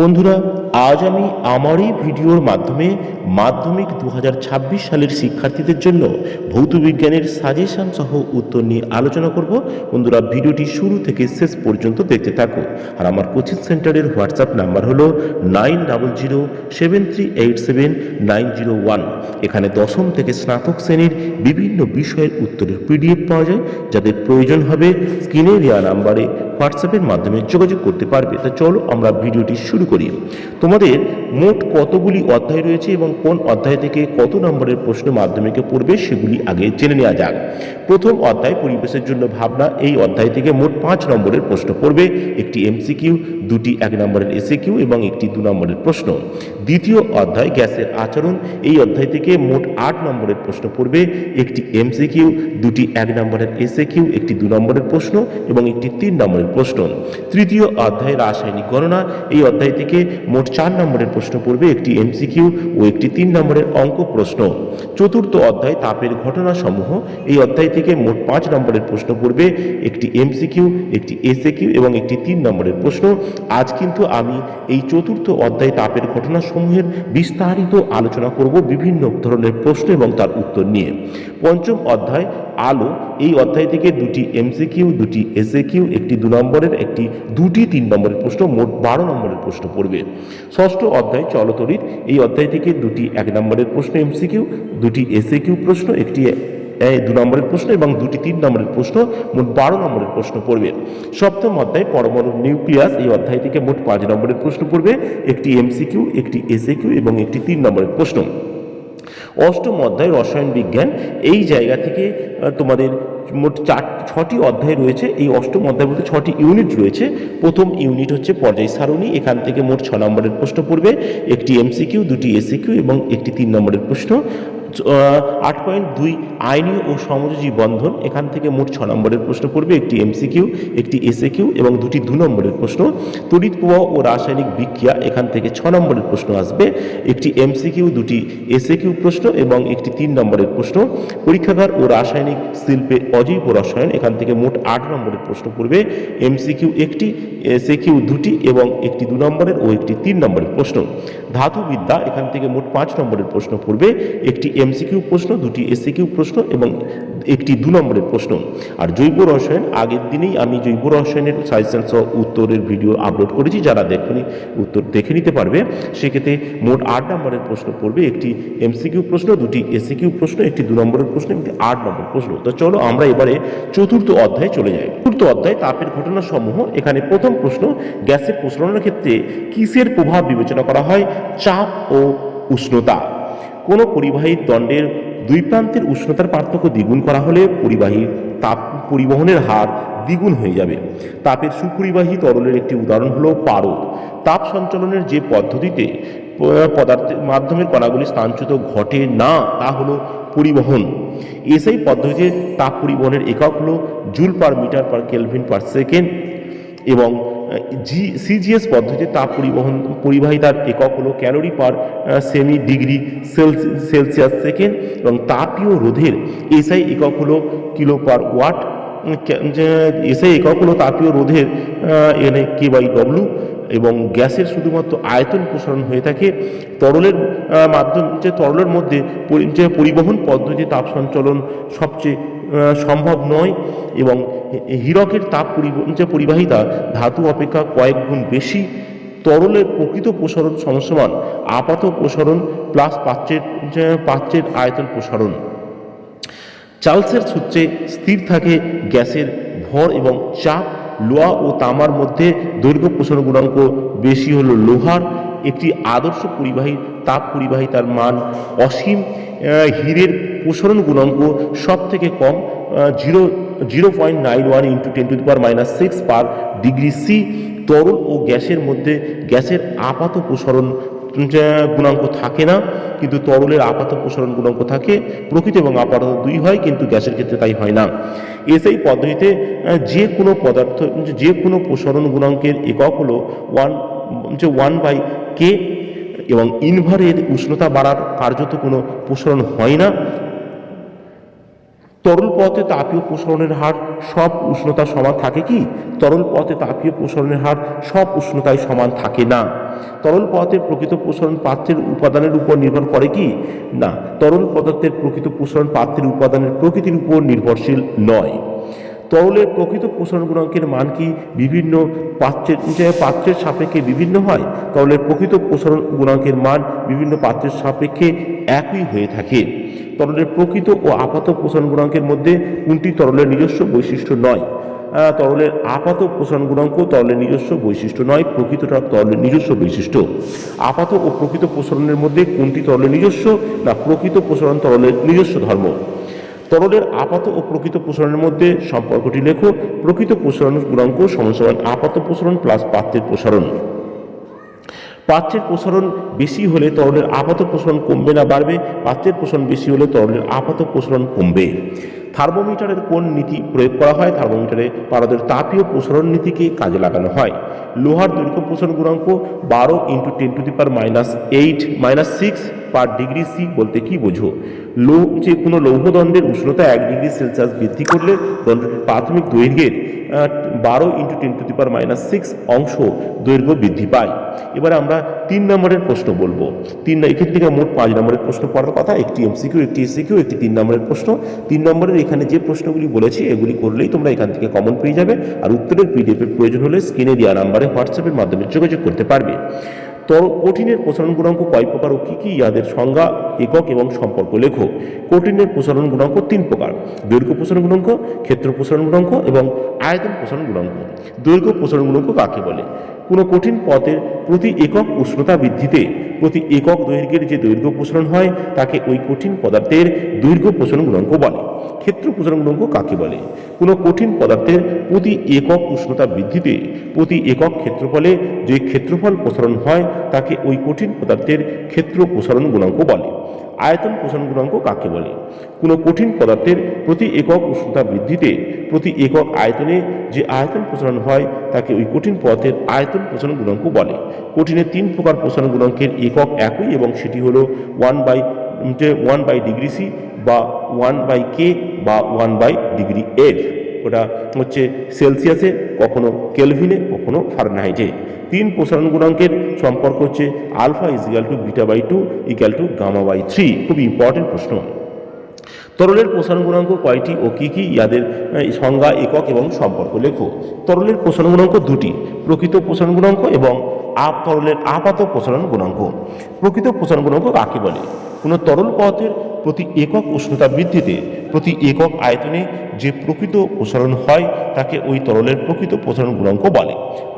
বন্ধুরা, আজ আমি আমার এই ভিডিওর মাধ্যমে মাধ্যমিক দু হাজার ছাব্বিশ সালের শিক্ষার্থীদের জন্য ভৌত বিজ্ঞানের সাজেশন সহ উত্তর নিয়ে আলোচনা করব। বন্ধুরা, ভিডিওটি শুরু থেকে শেষ পর্যন্ত দেখতে থাকো। আর আমার কোচিং সেন্টারের হোয়াটসঅ্যাপ নাম্বার হলো nine double zero seven three eight seven nine zero one. এখানে দশম থেকে স্নাতক শ্রেণির বিভিন্ন বিষয়ের উত্তরের পিডিএফ পাওয়া যায়, যাদের প্রয়োজন হবে স্ক্রিনে দেওয়া নাম্বারে হোয়াটসঅ্যাপের মাধ্যমে যোগাযোগ করতে পারবে। তা চলো আমরা ভিডিওটি শুরু করি। তোমাদের মোট কতগুলি অধ্যায় রয়েছে এবং কোন অধ্যায় থেকে কত নম্বরের প্রশ্ন মাধ্যমিকে পড়বে সেগুলি আগে জেনে নেওয়া যাক। প্রথম অধ্যায়, পরিবেশের জন্য ভাবনা, এই অধ্যায় থেকে মোট পাঁচ নম্বরের প্রশ্ন পড়বে। একটি এমসিকিউ, দুটি এক নম্বরের এসএ কিউ এবং একটি দু নম্বরের প্রশ্ন। দ্বিতীয় অধ্যায়, গ্যাসের আচরণ, এই অধ্যায় থেকে মোট আট নম্বরের প্রশ্ন পড়বে। একটি এমসিকিউ, দুটি এক নম্বরের এসএ কিউ একটি দু নম্বরের প্রশ্ন এবং একটি তিন নম্বরের প্রশ্ন। তৃতীয় অধ্যায়, রাসায়নিক গণনা, এই অধ্যায় থেকে মোট চার নম্বরের প্রশ্ন পড়বে একটি এমসিকিউ ও একটি তিন নম্বরের অঙ্ক প্রশ্ন। চতুর্থ অধ্যায় তাপের ঘটনাসমূহ। এই অধ্যায় থেকে মোট পাঁচ নম্বরের প্রশ্ন পড়বে। একটি এমসিকিউ একটি এসএ কিউ এবং একটি তিন নম্বরের প্রশ্ন। আজ কিন্তু আমি এই চতুর্থ অধ্যায় তাপের ঘটনাসমূহের বিস্তারিত আলোচনা করব বিভিন্ন ধরনের প্রশ্ন এবং তার উত্তর নিয়ে। পঞ্চম অধ্যায় আলো এই অধ্যায় থেকে দুটি এমসিকিউ দুটি এসএ কিউ একটি দু নম্বরের, একটি দুটি তিন নম্বরের প্রশ্ন, মোট বারো নম্বরের প্রশ্ন পড়বে। ষষ্ঠ অধ্যায় চলতরিৎ এই অধ্যায় থেকে দুটি এক নম্বরের প্রশ্ন এমসিকিউ দুটি এসএ কিউ প্রশ্ন, একটি দু নম্বরের প্রশ্ন এবং দুটি তিন নম্বরের প্রশ্ন, মোট বারো নম্বরের প্রশ্ন পড়বে। সপ্তম অধ্যায়, পরমাণু নিউক্লিয়াস, এই অধ্যায় থেকে মোট পাঁচ নম্বরের প্রশ্ন পড়বে, একটি এমসিকিউ একটি এসএ কিউ এবং একটি তিন নম্বরের প্রশ্ন। অষ্টম অধ্যায় রসায়ন বিজ্ঞান। এই জায়গা থেকে তোমাদের মোট চার, ছটি অধ্যায় রয়েছে। এই অষ্টম অধ্যায় বলতে ছটি ইউনিট রয়েছে। প্রথম ইউনিট হচ্ছে পর্যায় সারণী। এখান থেকে মোট ছ নম্বরের প্রশ্ন পড়বে। একটি এমসিকিউ, দুটি এসিকিউ এবং একটি তিন নম্বরের প্রশ্ন। আট পয়েন্ট দুই আইনি ও সমযোজী বন্ধন, এখান থেকে মোট ছ নম্বরের প্রশ্ন পড়বে, একটি এমসিকিউ একটি এসএ কিউ এবং দুটি দু নম্বরের প্রশ্ন। তড়িৎ প্রবাহ ও রাসায়নিক বিক্রিয়া, এখান থেকে ছ নম্বরের প্রশ্ন আসবে। একটি এমসিকিউ দুটি এসএ কিউ প্রশ্ন এবং একটি তিন নম্বরের প্রশ্ন। পরীক্ষাগার ও রাসায়নিক শিল্পে অজৈব রসায়ন, এখান থেকে মোট আট নম্বরের প্রশ্ন পড়বে। এমসিকিউ একটি এসএ কিউ দুটি এবং একটি দু নম্বরের ও একটি তিন নম্বরের প্রশ্ন। ধাতুবিদ্যা, এখান থেকে মোট পাঁচ নম্বরের প্রশ্ন পড়বে। একটি এমসিকিউ প্রশ্ন, দুটি এসিকিউ প্রশ্ন এবং একটি দু নম্বরের প্রশ্ন। আর জৈব রসায়ন, আগের দিনেই আমি জৈব রসায়নের সাজেশন উত্তরের ভিডিও আপলোড করেছি, যারা দেখুনি, উত্তর দেখে নিতে পারবে। সেক্ষেত্রে মোট আট নম্বরের প্রশ্ন পড়বে, একটি এমসিকিউ প্রশ্ন, দুটি এসিকিউ প্রশ্ন, একটি দু নম্বরের প্রশ্ন, একটি আট নম্বর প্রশ্ন। তো চলো আমরা এবারে চতুর্থ অধ্যায়ে চলে যাই। চতুর্থ অধ্যায়, তাপের ঘটনা সমূহ এখানে প্রথম প্রশ্ন, গ্যাসের প্রসারণের ক্ষেত্রে কিসের প্রভাব বিবেচনা করা হয়? চাপ ও উষ্ণতা। কোনো পরিবাহী দণ্ডের দুই প্রান্তের উষ্ণতার পার্থক্য দ্বিগুণ করা হলে পরিবাহী তাপ পরিবহনের হার দ্বিগুণ হয়ে যাবে। তাপের সুপরিবাহী তরলের একটি উদাহরণ হলো পারদ। তাপ সঞ্চালনের যে পদ্ধতিতে পদার্থের মাধ্যমের কণাগুলি স্থানচ্যুত ঘটে না, তা হলো পরিবহন। এসআই পদ্ধতিতে তাপ পরিবহনের একক হলো joule per metre per kelvin per second এবং জি সিজিএস পদ্ধতিতে তাপ পরিবহন, পরিবাহিতার একক হলো ক্যালোরি পার সেমি ডিগ্রি সেলসি- সেলসিয়াস সেকেন্ড এবং তাপীয় রোধের এসআই একক হলো কিলো পার ওয়াট। এসআই একক হলো তাপীয় রোধের এনে কে বাই ডব্লু এবং গ্যাসের শুধুমাত্র আয়তন প্রসারণ হয়ে থাকে। তরলের মাধ্যম, যে তরলের মধ্যে যে পরিবহন পদ্ধতি তাপ সঞ্চালন সবচেয়ে সম্ভব নয় এবং হীরকের তাপ যে পরিবাহিতা, ধাতু অপেক্ষা কয়েক গুণ বেশি তরলের প্রকৃত প্রসারণ সমসমান আপাত প্রসারণ প্লাস পাত্রের পাত্রের আয়তন প্রসারণ। চার্লসের সূত্রে স্থির থাকে গ্যাসের ভর এবং চাপ। লোহা ও তামার মধ্যে দৈর্ঘ্য প্রসারণ গুণাঙ্ক বেশি হলো লোহার। একটি আদর্শ পরিবাহী, তাপ পরিবাহিতার মান অসীম। হীরের প্রসারণ গুণাঙ্ক সব থেকে কম zero zero point nine one into ten to the power minus six per degree C তরল ও গ্যাসের মধ্যে, গ্যাসের আপাত প্রসারণ গুণাঙ্ক থাকে না, কিন্তু তরলের আপাত প্রসারণ গুণাঙ্ক থাকে, প্রকৃত এবং আপাতত দুই হয়, কিন্তু গ্যাসের ক্ষেত্রে তাই হয় না। এসআই পদ্ধতিতে যে কোনো পদার্থ যে কোনো প্রসারণ গুণাঙ্কের একক হলো ওয়ান যে ওয়ান বাই কে এবং ইনভারের উষ্ণতা বাড়ার কার্যত কোনো প্রসারণ হয় না। তরল পথে তাপীয় প্রসারণের হার সব উষ্ণতা সমান থাকে কি? তরল পথে তাপীয় প্রসারণের হার সব উষ্ণতায় সমান থাকে না। তরল পদার্থের প্রকৃত প্রসারণ পাত্রের উপাদানের উপর নির্ভর করে কি? না তরল পদার্থের প্রকৃত প্রসারণ পাত্রের উপাদানের প্রকৃতির উপর নির্ভরশীল নয়। তরলের প্রকৃত প্রসারণ গুণাঙ্কের মান কি বিভিন্ন? পাত্রের পাত্রের সাপেক্ষে বিভিন্ন হয়? তরলের প্রকৃত প্রসারণ গুণাঙ্কের মান বিভিন্ন পাত্রের সাপেক্ষে একই হয়ে থাকে। তরলের প্রকৃত ও আপাত প্রসারণ গুণাঙ্কের মধ্যে কোনটি তরলের নিজস্ব বৈশিষ্ট্য নয়? তরলের আপাত প্রসারণ গুণাঙ্ক তরলের নিজস্ব বৈশিষ্ট্য নয়, প্রকৃতটা তরলের নিজস্ব বৈশিষ্ট্য। আপাত ও প্রকৃত প্রসারণের মধ্যে কোনটি তরলের নিজস্ব না প্রকৃত প্রসারণ তরলের নিজস্ব ধর্ম? তরলের আপাত ও প্রকৃত প্রসারণের মধ্যে সম্পর্কটি লেখো, প্রকৃত প্রসারণ গুণাঙ্ক সমান আপাত প্রসারণ প্লাস পাত্রের প্রসারণ। পাত্রের প্রসারণ বেশি হলে তরলের আপাত প্রসারণ কমবে না বাড়বে, পাত্রের প্রসারণ বেশি হলে তরলের আপাত প্রসারণ কমবে। থার্মোমিটারের কোন নীতি প্রয়োগ করা হয়? থার্মোমিটারে পারদের তাপীয় প্রসারণ নীতিকে কাজে লাগানো হয়। লোহার দৈর্ঘ্য প্রসারণ গুণাঙ্ক বারো into ten to the per minus eight minus six per degree C বলতে কি বোঝো? লৌ যে কোনো লৌহদণ্ডের উষ্ণতা এক ডিগ্রি সেলসিয়াস বৃদ্ধি করলে দণ্ডটির প্রাথমিক দৈর্ঘ্যের বারো into ten to the per minus six অংশ দৈর্ঘ্য বৃদ্ধি পায়। এবারে আমরা তিন নম্বরের প্রশ্ন বলব। তিন এখান থেকে মোট পাঁচ নম্বরের প্রশ্ন পড়ার কথা, একটি এমসিকিউ একটি এসিকিউ একটি তিন নম্বরের প্রশ্ন। তিন নম্বরের এখানে যে প্রশ্নগুলি বলেছি, এগুলি করলেই তোমরা এখান থেকে কমন পেয়ে যাবে। আর উত্তরের পিডিএফ এর প্রয়োজন হলে স্ক্রিনে দেওয়া নাম্বারে হোয়াটসঅ্যাপের মাধ্যমে যোগাযোগ করতে পারবে। তর কঠিনের প্রসারণ গুণাঙ্ক কয় প্রকার ও কী কী? ইয়াদের সংজ্ঞা, একক এবং সম্পর্ক লেখো কঠিনের প্রসারণ গুণাঙ্ক তিন প্রকার। দৈর্ঘ্য প্রসারণ গুণাঙ্ক, ক্ষেত্র প্রসারণ গুণাঙ্ক এবং আয়তন প্রসারণ গুণাঙ্ক। দৈর্ঘ্য প্রসারণ গুণাঙ্ক কাকে বলে? কোনো কঠিন পথের প্রতি একক উষ্ণতা বৃদ্ধিতে, প্রতি একক দৈর্ঘ্যের যে দৈর্ঘ্য প্রসারণ হয়, তাকে ওই কঠিন পদার্থের দৈর্ঘ্য প্রসারণ গুণাঙ্ক বলে। ক্ষেত্র প্রসারণ গুণাঙ্ক কাকে বলে? কোনো কঠিন পদার্থের প্রতি একক উষ্ণতা বৃদ্ধিতে, প্রতি একক ক্ষেত্রফলে যে ক্ষেত্রফল প্রসারণ হয়, তাকে ওই কঠিন পদার্থের ক্ষেত্র প্রসারণ গুণাঙ্ক বলে। আয়তন প্রসারণ গুণাঙ্ক কাকে বলে? কোনো কঠিন পদার্থের প্রতি একক উষ্ণতা বৃদ্ধিতে প্রতি একক আয়তনে যে আয়তন প্রসারণ হয়, তাকে ওই কঠিন পদার্থের আয়তন প্রসারণ গুণাঙ্ক বলে। কঠিনের তিন প্রকার প্রসারণ গুণাঙ্কের একক একই এবং সেটি হলো one by one by degree C বা ওয়ান বাই কে বা ওয়ান বাই ডিগ্রি এফ ওটা হচ্ছে সেলসিয়াসে, কখনো কেলভিনে, কখনো ফারেনহাইটে। তিন প্রসারণ গুণাঙ্কের সম্পর্ক হচ্ছে alpha is equal to beta by two equal to gamma by three. খুব ইম্পর্টেন্ট প্রশ্ন। তরলের প্রসারণ গুণাঙ্ক কয়টি ও কী কী ইয়াদের সংজ্ঞা, একক এবং সম্পর্ক লেখো। তরলের প্রসারণ গুণাঙ্ক দুটি, প্রকৃত প্রসারণ গুণাঙ্ক এবং আপ তরলের আপাত প্রসারণ গুণাঙ্ক। প্রকৃত প্রসারণ গুণাঙ্ক কাকে বলে? কোনো তরল পদার্থের প্রতি একক উষ্ণতা বৃদ্ধিতে প্রতি একক আয়তনে যে প্রকৃত প্রসারণ হয়, তাকে ওই তরলের প্রকৃত প্রসারণ গুণাঙ্ক বলে।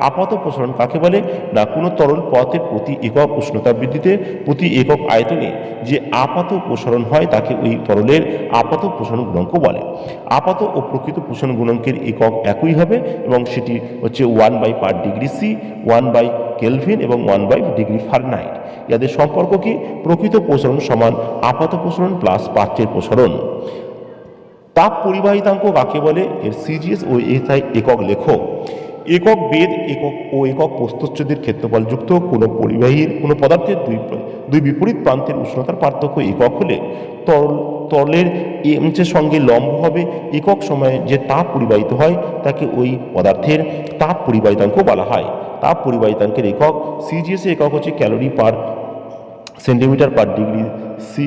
আপাত প্রসারণ কাকে বলে? না, কোনো তরল পদার্থের প্রতি একক উষ্ণতা বৃদ্ধিতে প্রতি একক আয়তনে যে আপাত প্রসারণ হয়, তাকে ওই তরলের আপাত প্রসারণ গুণাঙ্ক বলে। আপাত ও প্রকৃত প্রসারণ গুণাঙ্কের একক একই হবে এবং সেটি হচ্ছে one by per degree C one by kelvin এবং ওয়ান বাই ডিগ্রি ফারেনহাইট ইয়াদের সম্পর্ক কি? প্রকৃত প্রসারণ সমান আপাত প্রসারণ প্লাস পাত্রের প্রসারণ। তাপ পরিবাহিতাঙ্ক কাকে বলে? এর সিজিএস ও এসআই একক লেখো একক বেদ, একক ও একক প্রস্তচ্ছেদের ক্ষেত্রফল যুক্ত কোনো পরিবাহীর, কোনো পদার্থের দুই দুই বিপরীত প্রান্তের উষ্ণতার পার্থক্য একক হলে তরল, তরলের এমচের সঙ্গে লম্ব হবে। একক সময়ে যে তাপ পরিবাহিত হয়, তাকে ওই পদার্থের তাপ পরিবাহিতাঙ্ক বলা হয়। তাপ পরিবাহিতাঙ্কের একক সিজিএস একক হচ্ছে calorie per centimetre per degree C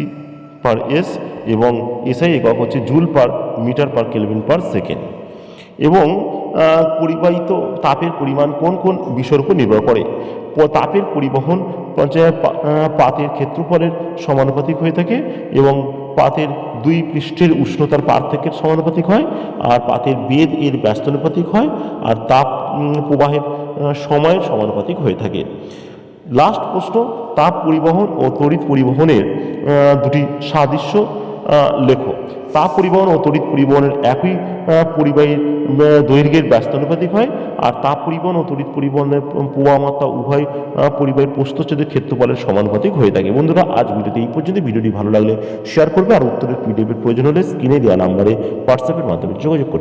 per S এবং এসআই একক হচ্ছে joule per metre per kelvin per second এবং পরিবাহিত তাপের পরিমাণ কোন কোন বিষয়ের উপর নির্ভর করে? তাপের পরিবহন পাতের ক্ষেত্রফলের সমানুপাতিক হয়ে থাকে এবং পাতের দুই পৃষ্ঠের উষ্ণতার পার্থক্যের সমানুপাতিক হয় আর পাতের বেদ এর ব্যস্তানুপাতিক হয় আর তাপ প্রবাহের সময়ের সমানুপাতিক হয়ে থাকে। লাস্ট প্রশ্ন তাপ পরিবহন ও তড়িৎ পরিবহনের দুটি সাদৃশ্য লেখো। তাপ পরিবহন ও তড়িৎ পরিবহনের একই আহ, দৈর্ঘ্যের ব্যস্তানুপাতিক হয় আর তাপ পরিবহন ও তড়িৎ পরিবহনের প্রবাহ মাত্রা উভয় পরিবাহীর প্রস্তচ্ছেদের ক্ষেত্রফলের সমানুপাতিক হয়ে থাকে। বন্ধুরা আজ ভিডিওতে এই পর্যন্ত। ভিডিওটি ভালো লাগলে শেয়ার করবে আর উত্তরের পিডিএফের প্রয়োজন হলে স্ক্রিনে দেওয়া নাম্বারে হোয়াটসঅ্যাপের মাধ্যমে যোগাযোগ করতে